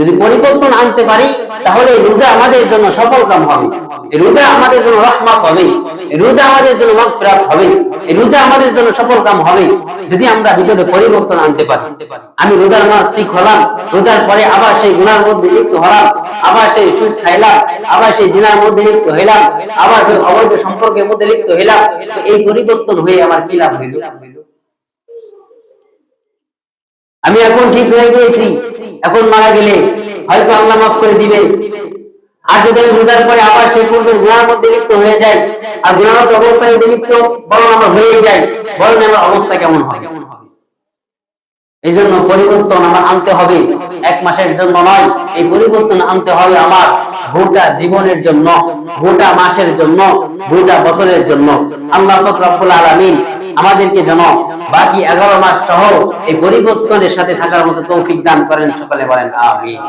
যদি পরিবর্তন আনতে পারি, তাহলে রোজা আমাদের জন্য সফল কাম হবে। রোজা আমাদের জন্য রহমত হবে। রোজা আমাদের জন্য মাগফিরাত হবে। রোজা আমাদের জন্য সফল কাম হবে। যদি আমরা ভিতরে পরিবর্তন আনতে পারি। আমি রোজার মাস ঠিক হলাম। রোজার পরে আবার সেই গুনার মধ্যে লিপ্ত হলাম। আবার সেই সুদ খাইলাম। আবার সেই জিনার মধ্যে লিপ্ত হইলাম। আবার সেই অবৈধ সম্পর্কের মধ্যে লিপ্ত হইলাম। এই পরিবর্তন হয়ে আমার কি লাভ হইল? আমি এখন ঠিক হয়ে গিয়েছি। এখন মারা গেলে হয়তো আল্লাহ মাফ করে দিবে। আর যদি আমি রোজার পরে আবার সেই পূর্বের গুণার মধ্যে লিপ্ত হয়ে যাই, আর গুণারত অবস্থায় যদি লিপ্ত বরং আমরা হয়ে যাই, বরং আমার অবস্থা কেমন হবে? এই জন্য পরিবর্তন আমার আনতে হবে। এক মাসের জন্য নয়, এই পরিবর্তন আনতে হবে আমার গোটা জীবনের জন্য, গোটা মাসের জন্য, গোটা বছরের জন্য। আল্লাহ রব্বুল আলামিন আমাদেরকে যেন বাকি এগারো মাস সহ এই পরিবর্তনের সাথে থাকার মতো তৌফিক দান করেন, সকলে বলেন আমিন।